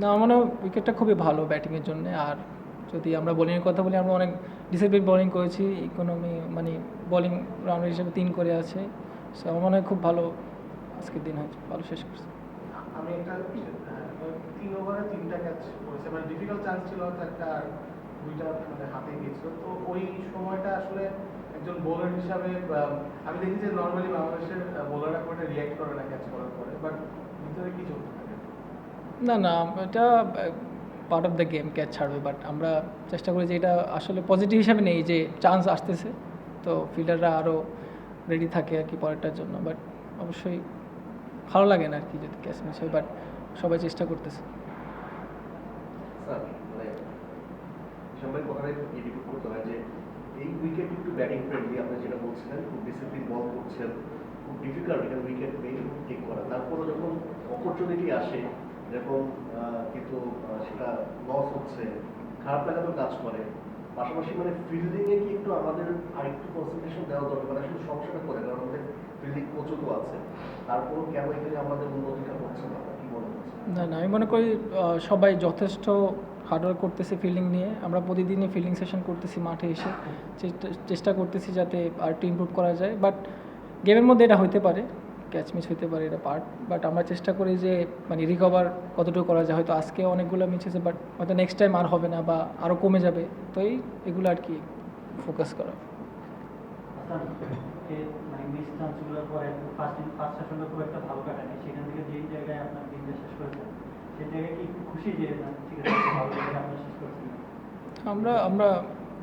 না, মনে উইকেটটা খুবই ভালো ব্যাটিংয়ের জন্য। আর যদি আমরা বোলিংয়ের কথা বলি, আমরা অনেক ডিসিপ্লিন বোলিং করেছি। ইকোনমি মানে বোলিং রাউন্ডার হিসেবে তিন করে আছে। সো আমার মনে হয় খুব ভালো আজকের দিন হয়েছে। ভালো শেষ করছে। আমি ওভারে তিনটা ক্যাচ মানে ছিল একটা দুইটা হাতে তো ওই সময়টা আসলে একজন বোলার হিসাবে আমি দেখি যে নর্মালি বাংলাদেশের বোলাররা কোনো রিয়াক্ট করে না ক্যাচ করার পরে। বাট ভিতরে কি চলতে থাকে? না না, এটা part of the game catch ছাড়বে বাট আমরা চেষ্টা করি যে এটা আসলে পজিটিভ হিসাবে নেই যে চান্স আসতেছে, তো ফিল্ডাররা আরও রেডি থাকে আর কি পরেরটার জন্য বাট অবশ্যই ভালো লাগে না আর কি যদি ক্যাচ মিস হয় বাট সবাই চেষ্টা করতেছে। স্যার মানে এই উইকেট ডিফিকাল্ট পেয়ে ঠিক করা। তারপরে যখন অপরচুনিটি আসে কিন্তু সেটা লস হচ্ছে। খারাপ লাগা তো কাজ করে। পাশাপাশি মানে কি একটু আমাদের আরেকটু কনসেন্ট্রেশন দেওয়া দরকার? মানে আসলে সমস্যাটা করে কারণ আমাদের ফিল্ডিং কোচও তো আছে। কেন এখানে আমাদের উন্নতিটা হচ্ছে না? না না, আমি মনে করি সবাই যথেষ্ট হার্ডওয়ার্ক করতেছে ফিল্ডিং নিয়ে। আমরা প্রতিদিনই ফিল্ডিং সেশন করতেছি মাঠে এসে। চেষ্টা- করতেছি যাতে আর একটু ইমপ্রুভ করা যায়। বাট গেমের মধ্যে এটা হতে পারে। ক্যাচ মিস হতে পারে এটা পার্ট বাট আমরা চেষ্টা করি যে মানে রিকভার কতটুকু করা যায়। হয়তো আজকে অনেকগুলো মিস হয়েছে বাট হয়তো নেক্সট টাইম আর হবে না বা আরও কমে যাবে। তো এই এগুলো আর কি ফোকাস করা। মানে মিস চান্সগুলোর পরে ফার্স্ট ফার্স্ট সেশনটা খুব একটা ভালো কাটেনি সেখান থেকে যেই জায়গায় আপনার দিনটা শেষ করেছেন সেই জায়গায় কি একটু খুশি যে না, ঠিক আছে ভালো জায়গায় আপনার শেষ করেছেন আমরা আমরা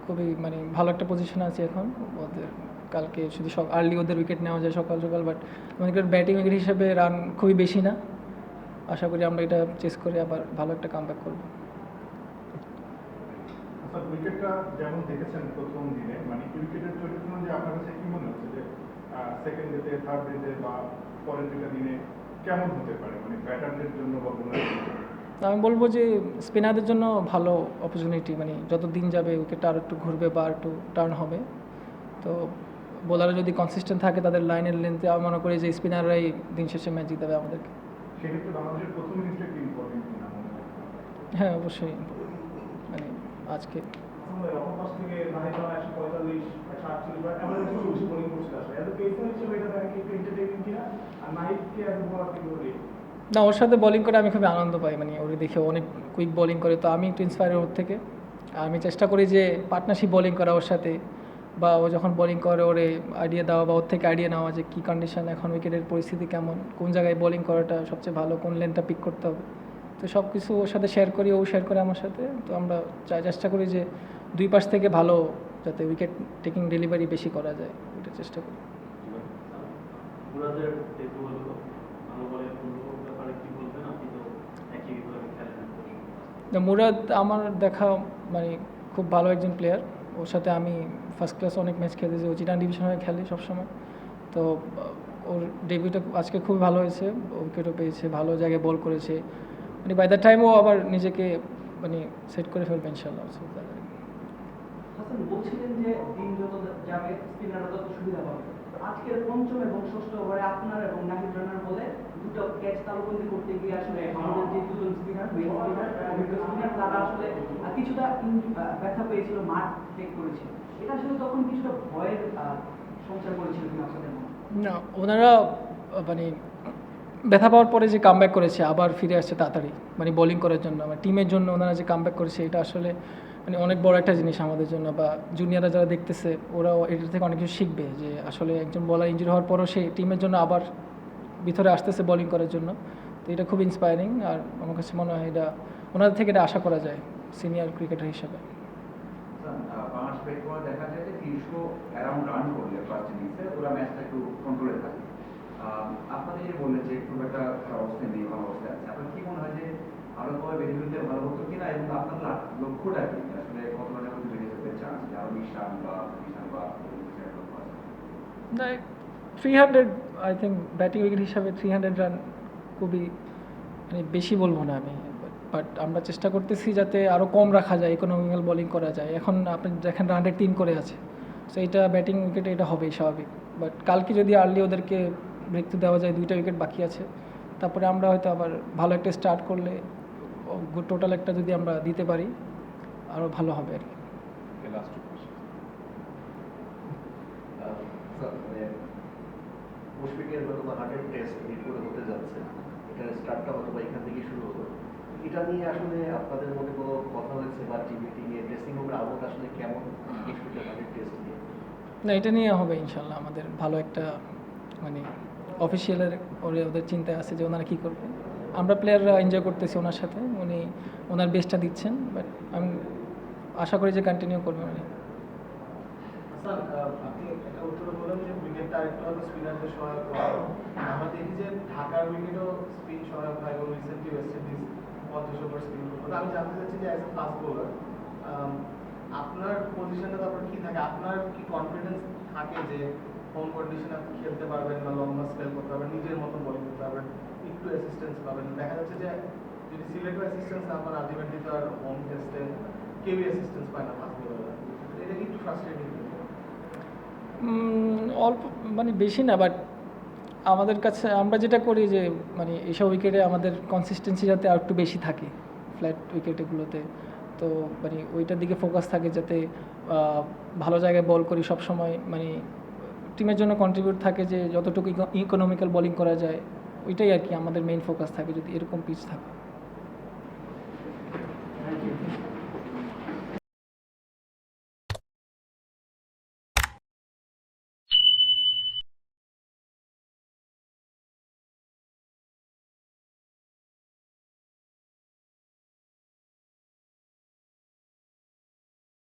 খুবই মানে ভালো একটা পজিশনে আছি এখন। ওদের কালকে শুধু সব আর্লি ওদের উইকেট নেওয়া যায় সকাল সকাল বাট আমাদের ব্যাটিং উইকেট হিসেবে রান খুবই বেশি না। আশা করি আমরা এটা চেস করে আবার ভালো একটা কাম ব্যাক করব। আচ্ছা উইকেটটা যেমন দেখেছেন প্রথম দিনে মানে উইকেটের চরিত্র যে আপনার কাছে কি মনে হচ্ছে যে সেকেন্ড ডেতে থার্ড ডেতে বা পরের দুটা দিনে কেমন হতে পারে? মানে ব্যাটারদের জন্য বা বোলারদের জন্য? তো আমি বলব যে স্পিনারদের জন্য ভালো অপরচুনিটি মানে যত দিন যাবে উইকেটটা আরও একটু ঘুরবে বা আর একটু টার্ন হবে। তো বোলাররা যদি কনসিস্টেন্ট থাকে তাদের লাইনের লেন্থে আমি মনে করি যে স্পিনাররাই দিন শেষে ম্যাচ জিতাবে আমাদেরকে হয়? অবশ্যই। মানে আজকে। না ওর সাথে বোলিং করে আমি খুবই আনন্দ পাই। মানে ওর দেখে অনেক কুইক বোলিং করে। তো আমি একটু ইন্সপায়ার ওর থেকে। আর আমি চেষ্টা করি যে পার্টনারশিপ বোলিং করা ওর সাথে। বা ও যখন বোলিং করে ওরে আইডিয়া দেওয়া বা ওর থেকে আইডিয়া নেওয়া যে কী কন্ডিশন এখন উইকেটের পরিস্থিতি কেমন কোন জায়গায় বোলিং করাটা সবচেয়ে ভালো কোন লেনটা পিক করতে হবে। তো সব কিছু ওর সাথে শেয়ার করি ও শেয়ার করে আমার সাথে। তো আমরা চাই চেষ্টা করি যে দুই পাশ থেকে ভালো যাতে উইকেট টেকিং ডেলিভারি বেশি করা যায় ওইটা চেষ্টা করি। মুরাদ আমার দেখা মানে খুব ভালো একজন প্লেয়ার ওর সাথে আমি ফার্স্ট ক্লাস অনেক ম্যাচ খেলেছি, ও চিটান ডিভিশন খেলে সবসময়। তো, ওর ডেবিউটা আজকে খুবই ভালো হয়েছে উইকেটও পেয়েছে, ভালো জায়গায় বল করেছে। মানে বাই দ্য টাইম ও আবার নিজেকে মানে সেট করে ফেলবে ইনশাল্লাহ। হাসান বলছিলেন যে দিন যত যাবে স্পিনাররা তত সুবিধা পাবে। আজকের পঞ্চম এবং ষষ্ঠ ওভারে আপনার এবং নাহিদ রানার বলে দুটো ক্যাচ তালুবন্দি করতে গিয়ে আসলে আমাদের যে দুজন স্পিনার মেন স্পিনার অভিজ্ঞ স্পিনার তারা আসলে কিছুটা ব্যথা পেয়েছিল, মাঠ টেক করেছিল এটা আসলে তখন কিছুটা ভয়ের সঞ্চার করেছিল আপনাদের না, ওনারা মানে ব্যথা পাওয়ার পরে যে কামব্যাক করেছে, আবার ফিরে আসছে তাড়াতাড়ি মানে বোলিং করার জন্য। মানে টিমের জন্য ওনারা যে কামব্যাক করেছে, এটা আসলে মানে অনেক বড় একটা জিনিস আমাদের জন্য বা জুনিয়ররা যারা দেখতেছে, ওরাও এটার থেকে অনেক কিছু শিখবে যে আসলে একজন বলার ইঞ্জুরি হওয়ার পরও সে টিমের জন্য আবার ভিতরে আসতেছে বোলিং করার জন্য। তো এটা খুব ইন্সপায়ারিং আর আমার কাছে মনে হয় এটা, ওনাদের থেকে এটা আশা করা যায় সিনিয়র ক্রিকেটার হিসেবে। থাকে। আপনাদের বললেন যে খুব একটা অবস্থায় নেই, ভালো অবস্থায় আছে আপনার কি মনে হয় যে আরও তোমার বেরিয়ে ফেলতে ভালো হতো কিনা এবং আপনার লা- লক্ষ্যটা কি? আসলে কত রানের মধ্যে বেরিয়ে ফেলতে চান্স যে আরও বিশ বা বা পঁচিশ রানের আছে? না three hundred I think batting wicket হিসাবে থ্রি হান্ড্রেড রান খুবই মানে বেশি বলব না আমি বাট আমরা চেষ্টা করতেছি যাতে আরও কম রাখা যায় ইকোনমিক্যাল বোলিং করা যায়। এখন আপনি দেখেন রান রেট তিন করে আছে সো এটা ব্যাটিং উইকেটে এটা হবেই স্বাভাবিক। বাট কালকে যদি আর্লি ওদেরকে ব্রেক দেওয়া যায়, দুইটা উইকেট বাকি আছে, তারপরে আমরা হয়তো আবার ভালো একটা স্টার্ট করলে টোটাল একটা যদি আমরা দিতে পারি আরও ভালো হবে আর কি। স্যার মানে মুশফিকের হয়তো বা হার্টের টেস্ট মিরপুরে হতে যাচ্ছে। এটার স্টার্টটা হয়তো বা এখান থেকেই শুরু হতো এটা নিয়ে আসলে আপনাদের মধ্যে কোনো কথা হয়েছে বা রুমের আবহাওয়া আসলে কেমন? মুশফিকের হার্টের টেস্ট নিয়ে। না এটা নিয়ে হবে ইনশাল্লাহ আমাদের ভালো একটা মানে অফিসিয়ালের ওরে ওদের চিন্তায় আছে যে ওনারা কী করবে। আমরা প্লেয়াররা এনজয় করতেছি ওনার সাথে। উনি ওনার বেস্টটা দিচ্ছেন বাট আমি আশা করি যে কন্টিনিউ করবেন উনি। আপনার কনফিডেন্স থাকে? যে হোম খেলতে পারবেন বা করতে পারবেন, নিজের মতো করতে পারবেন, একটু পাবেন? দেখা যাচ্ছে যে যদি অ্যাসিস্ট্যান্স তো আর হোম টেস্টে অল্প মানে বেশি না বাট আমাদের কাছে, আমরা যেটা করি যে মানে এইসব উইকেটে আমাদের কনসিস্টেন্সি যাতে আর একটু বেশি থাকে ফ্ল্যাট উইকেটগুলোতে তো মানে ওইটার দিকে ফোকাস থাকে যাতে ভালো জায়গায় বল করি সব সময় মানে টিমের জন্য কন্ট্রিবিউট থাকে যে, যতটুকু ইকোনমিক্যাল বোলিং করা যায়, ওইটাই আর কি আমাদের মেইন ফোকাস থাকে, যদি এরকম পিচ থাকে।